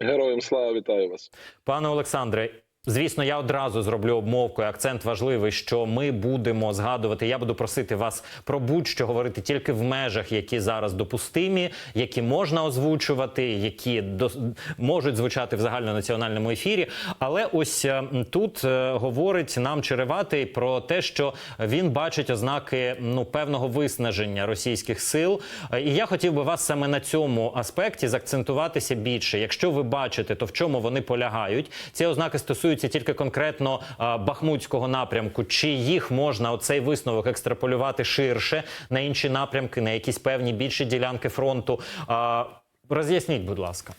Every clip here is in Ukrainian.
Героям слава вітаю вас. Пане Олександре, звісно, я одразу зроблю обмовку. і Акцент важливий, що ми будемо згадувати. Я буду просити вас про будь-що говорити тільки в межах, які зараз допустимі, які можна озвучувати, які до... можуть звучати в загальнонаціональному ефірі. Але ось е, тут е, говорить нам Череватий про те, що він бачить ознаки ну певного виснаження російських сил. Е, І я хотів би вас саме на цьому аспекті закцентуватися більше. Якщо ви бачите, то в чому вони полягають? Ці ознаки стосуються тільки конкретно бахмутського напрямку. Чи їх можна оцей висновок екстраполювати ширше на інші напрямки, на якісь певні більші ділянки фронту? Роз'ясніть, будь ласка.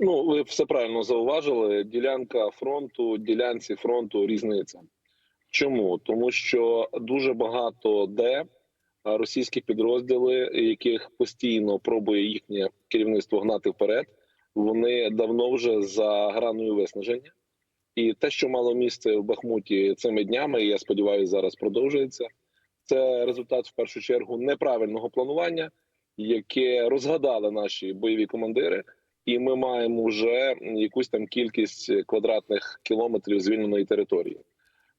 Ну, ви все правильно зауважили. Ділянка фронту, ділянці фронту різниця. Чому? Тому що дуже багато де російські підрозділи, яких постійно пробує їхнє керівництво гнати вперед, вони давно вже за граною виснаження. І те, що мало місце в Бахмуті цими днями, і я сподіваюся, зараз продовжується. Це результат в першу чергу неправильного планування, яке розгадали наші бойові командири, і ми маємо вже якусь там кількість квадратних кілометрів звільненої території.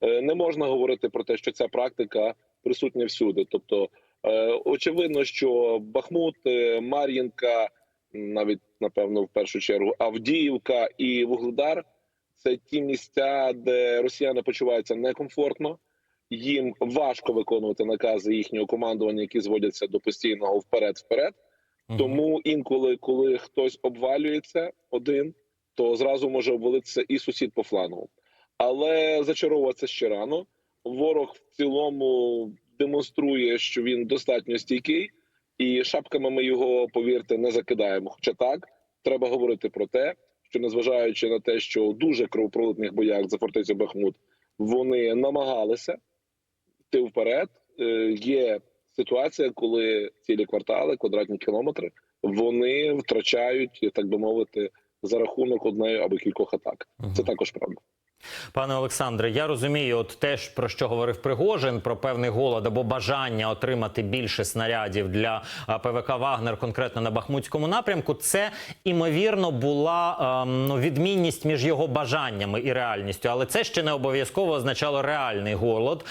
Е, Не можна говорити про те, що ця практика присутня всюди. Тобто, е, очевидно, що Бахмут, е, Мар'їнка, навіть напевно, в першу чергу, Авдіївка і Вугледар це ті місця, де росіяни почуваються некомфортно. Їм важко виконувати накази їхнього командування, які зводяться до постійного вперед-вперед. Мгм. Тому інколи, коли хтось обвалюється один, то зразу може обвалитися і сусід по флангу. Але зачаровуватися ще рано. Ворог в цілому демонструє, що він достатньо стійкий, і шапками ми його, повірте, не закидаємо. Хоча так треба говорити про те, що незважаючи на те, що у дуже кровопролитних боях за фортецю Бахмут вони намагалися йти вперед. Е, Є ситуація, коли цілі квартали, квадратні кілометри, вони втрачають, так би мовити, за рахунок одної або кількох атак. Це також правда. Пане Олександре, я розумію, от теж про що говорив Пригожин, про певний голод або бажання отримати більше снарядів для ПВК Вагнер, конкретно на Бахмутському напрямку. Це імовірно була ем, ну, відмінність між його бажаннями і реальністю, але це ще не обов'язково означало реальний голод,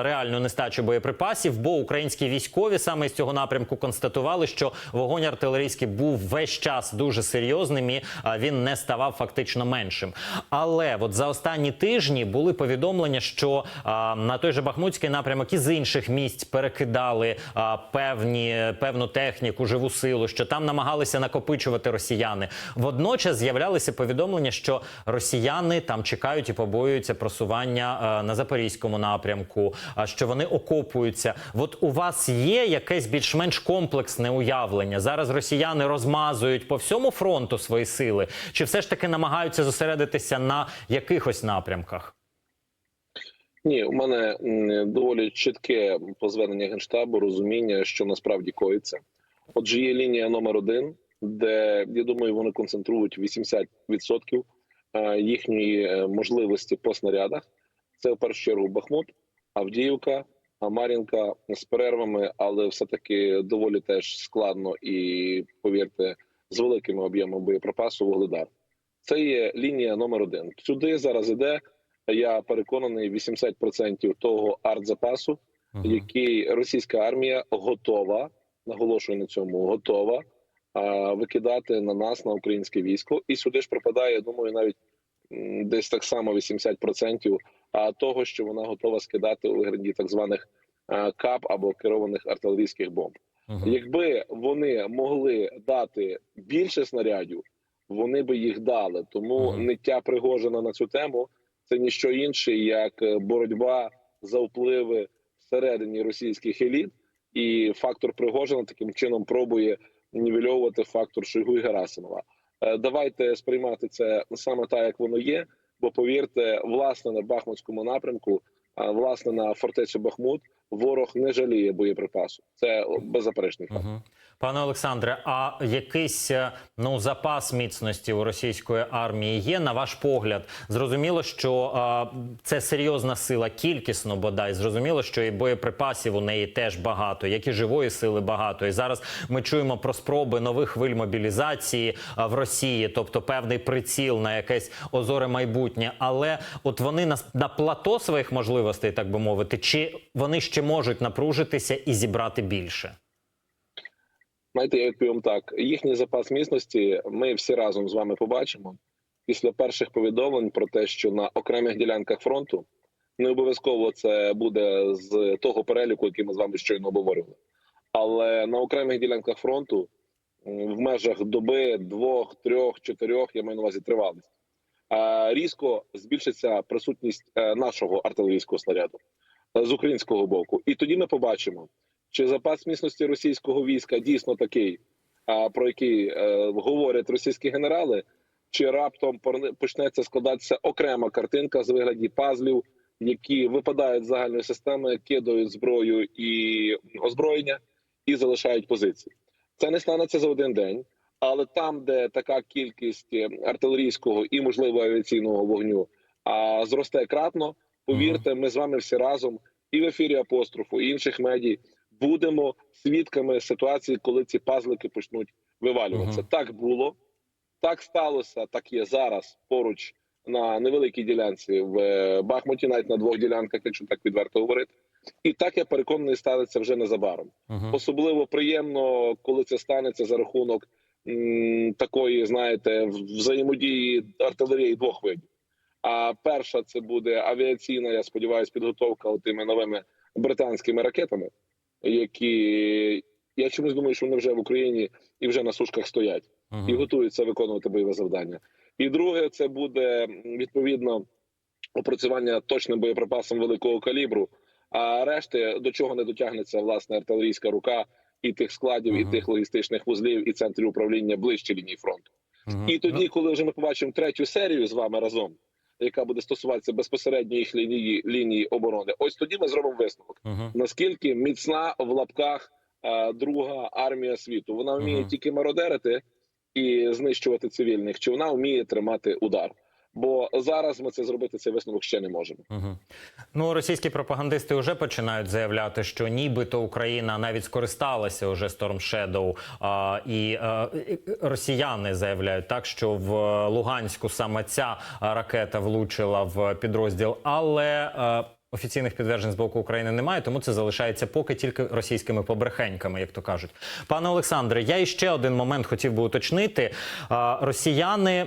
реальну нестачу боєприпасів. Бо українські військові саме з цього напрямку констатували, що вогонь артилерійський був весь час дуже серйозним і він не ставав фактично меншим. Але от за останні тижні були повідомлення, що а, на той же Бахмутський напрямок із інших місць перекидали а, певні певну техніку, живу силу, що там намагалися накопичувати росіяни. Водночас з'являлися повідомлення, що росіяни там чекають і побоюються просування а, на запорізькому напрямку, а що вони окопуються. От у вас є якесь більш-менш комплексне уявлення? Зараз росіяни розмазують по всьому фронту свої сили, чи все ж таки намагаються зосередитися на якихось напрямках? Ні, у мене доволі чітке по звернення генштабу розуміння, що насправді коїться. Отже, є лінія номер один, де я думаю, вони концентрують 80% е, їхньої е, можливості по снарядах. Це в першу чергу Бахмут, Авдіївка, а Мар'їнка з перервами, але все таки доволі теж складно і повірте, з великими об'ємами боєприпасу вугледар. Це є лінія номер один. Сюди зараз іде. Я переконаний 80% того артзапасу, який російська армія готова, наголошую на цьому, готова а, викидати на нас на українське військо. І сюди ж припадає, я думаю, навіть десь так само 80% а, того, що вона готова скидати у вигляді так званих а, кап або керованих артилерійських бомб. Мгм. Якби вони могли дати більше снарядів, вони би їх дали. Тому ниття Пригожина на цю тему це ніщо інше, як е, боротьба за впливи всередині російських еліт, і фактор Пригожина таким чином пробує нівельовувати фактор Шойгу і Герасимова. Е, Давайте сприймати це саме так, як воно є. Бо повірте, власне на Бахмутському напрямку, а власне на фортецю Бахмут, ворог не жаліє боєприпасу. Це беззаперечний факт. Мгм. Пане Олександре, а якийсь е, ну запас міцності у російської армії є на ваш погляд? Зрозуміло, що е, це серйозна сила, кількісно бодай. Зрозуміло, що і боєприпасів у неї теж багато, як і живої сили багато. І зараз ми чуємо про спроби нових хвиль мобілізації е, в Росії, тобто певний приціл на якесь озоре майбутнє. Але от вони на, на плато своїх можливостей, так би мовити, чи вони ще можуть напружитися і зібрати більше? Знаєте, я відповім так: їхній запас міцності ми всі разом з вами побачимо після перших повідомлень про те, що на окремих ділянках фронту не обов'язково це буде з того переліку, який ми з вами щойно обговорювали. Але на окремих ділянках фронту в межах доби, двох, трьох, чотирьох, я маю на увазі тривалість, різко збільшиться присутність е, нашого артилерійського снаряду з українського боку. І тоді ми побачимо, чи запас міцності російського війська дійсно такий, про який е, говорять російські генерали, чи раптом почнеться складатися окрема картинка з вигляді пазлів, які випадають з загальної системи, кидають зброю і озброєння і залишають позиції. Це не станеться за один день, але там, де така кількість е, артилерійського і можливо авіаційного вогню а, зросте кратно, повірте, ми з вами всі разом і в ефірі апострофу, і інших медій будемо свідками ситуації, коли ці пазлики почнуть вивалюватися. Мгм. Так було, так сталося, так є зараз поруч на невеликій ділянці в е, Бахмуті, навіть на двох ділянках, якщо так відверто говорити. І так я переконаний, станеться вже незабаром. Угу. Особливо приємно, коли це станеться за рахунок м, такої, знаєте, взаємодії артилерії двох видів. А перша це буде авіаційна, я сподіваюся, підготовка тими новими британськими ракетами, які я чомусь думаю, що вони вже в Україні і вже на сушках стоять і готуються виконувати бойове завдання. І друге, це буде відповідно опрацювання точним боєприпасом великого калібру. А решти до чого не дотягнеться власне артилерійська рука і тих складів, і тих логістичних вузлів, і центрів управління ближче лінії фронту. І тоді, коли вже ми побачимо третю серію з вами разом, яка буде стосуватися безпосередньо їх лінії лінії оборони, ось тоді ми зробимо висновок. Угу. Наскільки міцна в лапках а, друга армія світу? Вона вміє Мгм. тільки мародерити і знищувати цивільних, чи вона вміє тримати удар? Бо зараз ми це зробити цей висновок ще не можемо. Угу. Ну, російські пропагандисти вже починають заявляти, що нібито Україна навіть скористалася уже Storm Shadow, а, і а, росіяни заявляють так, що в Луганську саме ця ракета влучила в підрозділ, але а, Офіційних підтверджень з боку України немає, тому це залишається поки тільки російськими побрехеньками, як то кажуть. Пане Олександре, я іще один момент хотів би уточнити. Росіяни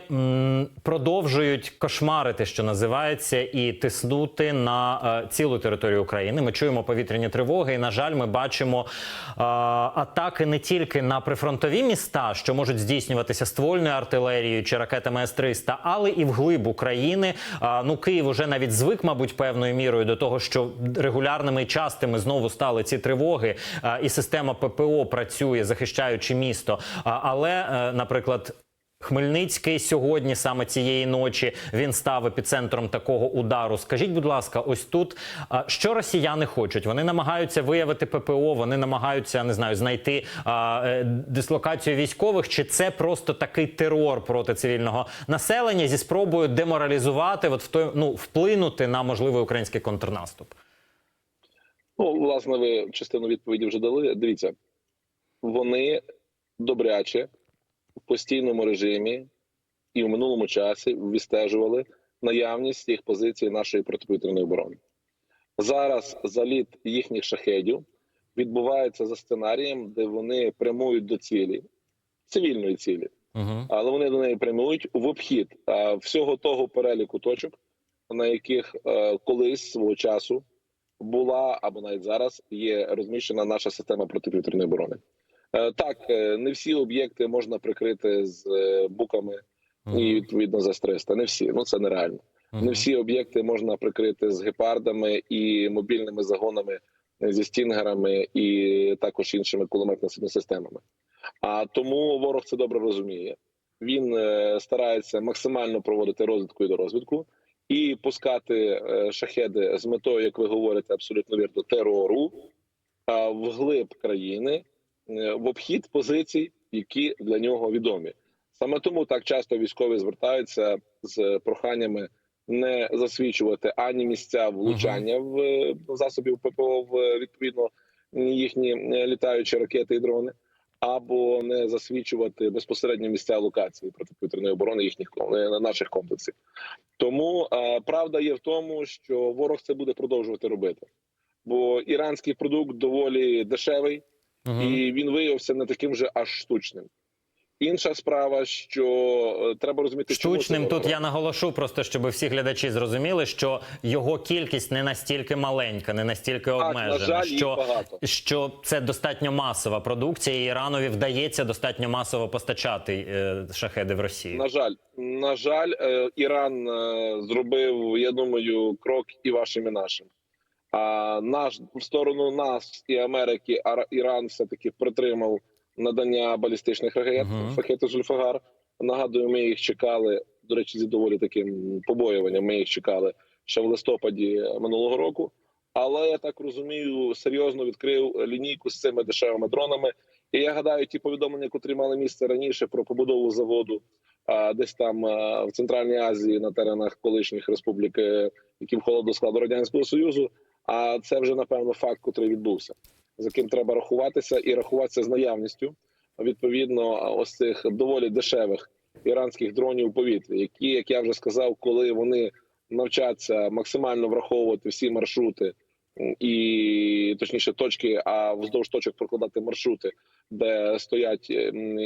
продовжують кошмарити, що називається, і тиснути на цілу територію України. Ми чуємо повітряні тривоги, і на жаль, ми бачимо атаки не тільки на прифронтові міста, що можуть здійснюватися ствольною артилерією чи ракетами С-300, але і вглиб України. Ну Київ уже навіть звик, мабуть, певною мірою до того, що регулярними і частими знову стали ці тривоги, і система ППО працює, захищаючи місто. Але, е, наприклад. Хмельницький сьогодні, саме цієї ночі, він став епіцентром такого удару. Скажіть, будь ласка, ось тут що росіяни хочуть? Вони намагаються виявити ППО, вони намагаються не знаю, знайти а, е, дислокацію військових, чи це просто такий терор проти цивільного населення зі спробою деморалізувати, от в той ну вплинути на можливий український контрнаступ? Ну, власне, ви частину відповіді вже дали. Дивіться, вони добряче в постійному режимі і в минулому часі відстежували наявність їх позицій нашої протиповітряної оборони. Зараз заліт їхніх шахедів відбувається за сценарієм, де вони прямують до цілі, цивільної цілі, Угу. але вони до неї прямують в обхід всього того переліку точок, на яких е, колись свого часу була або навіть зараз є розміщена наша система протиповітряної оборони. Е, так, е, не всі об'єкти можна прикрити з е, буками і відповідно за 300 Не всі, ну це нереально. Не всі об'єкти можна прикрити з гепардами і мобільними загонами зі стінгерами і також іншими кулеметними системами. А тому ворог це добре розуміє. Він старається максимально проводити розвідку і дорозвідку і пускати шахеди з метою, як ви говорите, абсолютно вірно, терору а, вглиб країни в обхід позицій, які для нього відомі. Саме тому так часто військові звертаються з проханнями не засвідчувати ані місця влучання в е, засобів ППО в е, відповідно їхні е, літаючі ракети і дрони, або не засвідчувати безпосередньо місця локації протиповітряної оборони їхніх е, наших комплексів. Тому е, правда є в тому, що ворог це буде продовжувати робити, бо іранський продукт доволі дешевий І він виявився не таким же аж штучним. Інша справа, що е, треба розуміти, Штучним тут я наголошу, просто щоб всі глядачі зрозуміли, що його кількість не настільки маленька, не настільки Так, на обмежена. жаль, що, що це достатньо масова продукція, і Іранові вдається достатньо масово постачати е, шахеди в Росію. На жаль, на жаль, е, Іран зробив, я думаю, крок і вашим, і нашим. А наш в сторону нас і Америки, а Іран все таки притримав надання балістичних ракет Мгм. ракети Зульфагар. Нагадую, ми їх чекали. До речі, зі доволі таким побоюванням. Ми їх чекали ще в листопаді минулого року. Але я так розумію, серйозно відкрив лінійку з цими дешевими дронами. І я гадаю, ті повідомлення, котрі мали місце раніше про побудову заводу а, десь там а, в Центральній Азії на теренах колишніх республік, е, які входили до складу радянського союзу. А це вже напевно факт, котрий відбувся, з яким треба рахуватися, і рахуватися з наявністю відповідно ось цих доволі дешевих іранських дронів у повітрі, які, як я вже сказав, коли вони навчаться максимально враховувати всі маршрути і точніше точки, а вздовж точок прокладати маршрути, де стоять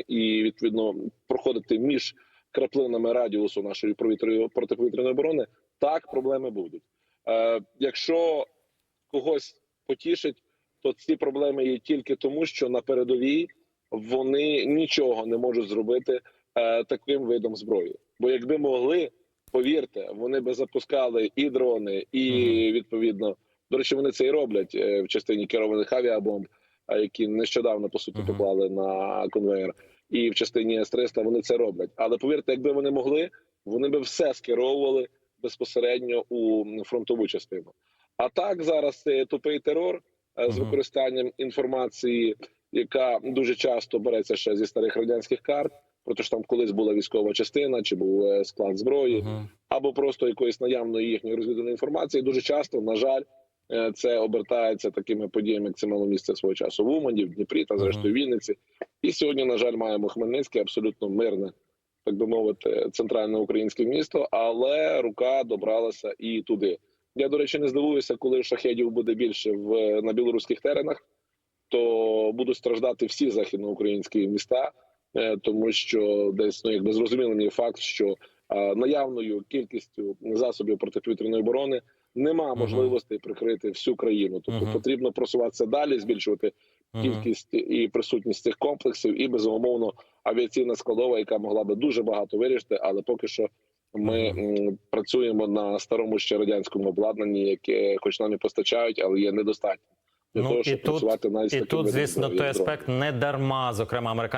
і відповідно проходити між краплинами радіусу нашої повітряної протиповітряної оборони, так проблеми будуть. Е, якщо когось потішить, то ці проблеми є тільки тому, що на передовій вони нічого не можуть зробити е, таким видом зброї. Бо якби могли, повірте, вони би запускали і дрони, і відповідно до речі, вони це і роблять е, в частині керованих авіабомб, а які нещодавно по суті поклали на конвейер, і в частині С-300 вони це роблять. Але повірте, якби вони могли, вони би все скеровували безпосередньо у фронтову частину. А так зараз це тупий терор е, з використанням інформації, яка дуже часто береться ще зі старих радянських карт. Про те, що там колись була військова частина, чи був е, склад зброї, Мгм. або просто якоїсь наявної їхньої розвідувальної інформації. Дуже часто, на жаль, е, це обертається такими подіями, як це мало місце свого часу в Умані, в Дніпрі та зрештою в Вінниці. І сьогодні, на жаль, маємо Хмельницьке абсолютно мирне, так би мовити, центральне українське місто, але рука добралася і туди. Я, до речі, не здивуюся, коли шахедів буде більше в на білоруських теренах, то будуть страждати всі західноукраїнські міста, е, тому що десь ну якби зрозумілий мені факт, що е, наявною кількістю засобів протиповітряної оборони нема Мгм. можливості прикрити всю країну. Тобто потрібно просуватися далі, збільшувати кількість і присутність цих комплексів, і безумовно авіаційна складова, яка могла би дуже багато вирішити, але поки що. Ми працюємо на старому ще радянському обладнанні, яке хоч нам і постачають, але є недостатньо для Ну, того, щоб тут- працювати на І тут, звісно, той аспект не дарма, зокрема, американські